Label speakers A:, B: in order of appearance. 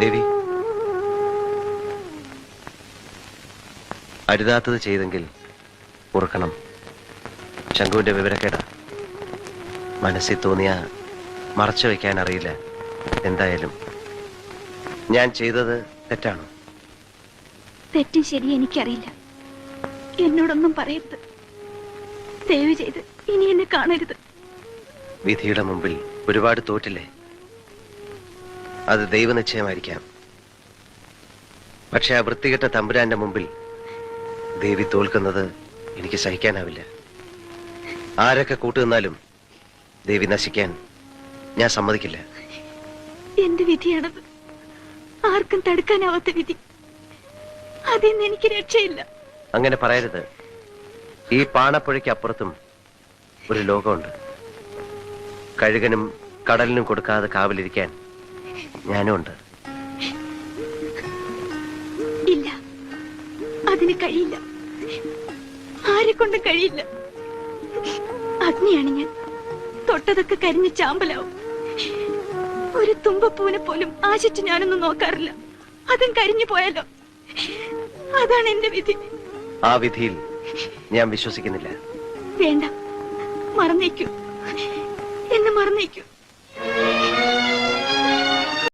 A: ദേവി. അരുതാത്തത് ചെയ്തെങ്കിൽ ഉറക്കണം. ശംഖുവിന്റെ വിവരക്കേട. മനസ്സിൽ തോന്നിയ മറച്ചു വെക്കാൻ അറിയില്ല. എന്തായാലും ഞാൻ ചെയ്തത് തെറ്റാണോ?
B: തെറ്റും ശരി എനിക്കറിയില്ല. എന്നോടൊന്നും പറയരുത്. ദയവ് ചെയ്ത് ഇനി എന്നെ കാണരുത്.
A: വിധിയുടെ മുമ്പിൽ ഒരുപാട് തോറ്റില്ലേ? അത് ദൈവനിശ്ചയമായിരിക്കാം. പക്ഷെ ആ വൃത്തികെട്ട തമ്പുരാന്റെ മുമ്പിൽ ദേവി തോൽക്കുന്നത് എനിക്ക് സഹിക്കാനാവില്ല. ആരൊക്കെ കൂട്ടുനിന്നാലും ദേവി നശിക്കാൻ ഞാൻ സമ്മതിക്കില്ല.
B: എന്റെ വിധിയാണത് ആർക്കും തടുക്കാനാവാത്ത വിധി. അതിൽ നിന്ന് എനിക്ക് രക്ഷയില്ല.
A: അങ്ങനെ പറയരുത്. ഈ പാണപ്പുഴയ്ക്ക് അപ്പുറത്തും ഒരു ലോകമുണ്ട്. കഴുകനും കടലിനും കൊടുക്കാതെ കാവലിരിക്കാൻ ഞാനും ഉണ്ട്
B: ഇല്ല. അതിന് കഴിയില്ല. ആരെ കൊണ്ട് കഴിയില്ല. അഗ്നിയാണ് ഞാൻ. തൊട്ടതൊക്കെ കരിഞ്ഞ് ചാമ്പലാവും. ഒരു തുമ്പപ്പൂവിനെ പോലും ആശിച്ച് ഞാനൊന്നും നോക്കാറില്ല. അതും കരിഞ്ഞു പോയാലോ? അതാണ് എന്റെ വിധി.
A: ആ വിധിയിൽ ഞാൻ വിശ്വസിക്കുന്നില്ല.
B: വേണ്ട. മറന്നേക്കൂ. എന്നെ മറന്നേക്കൂ.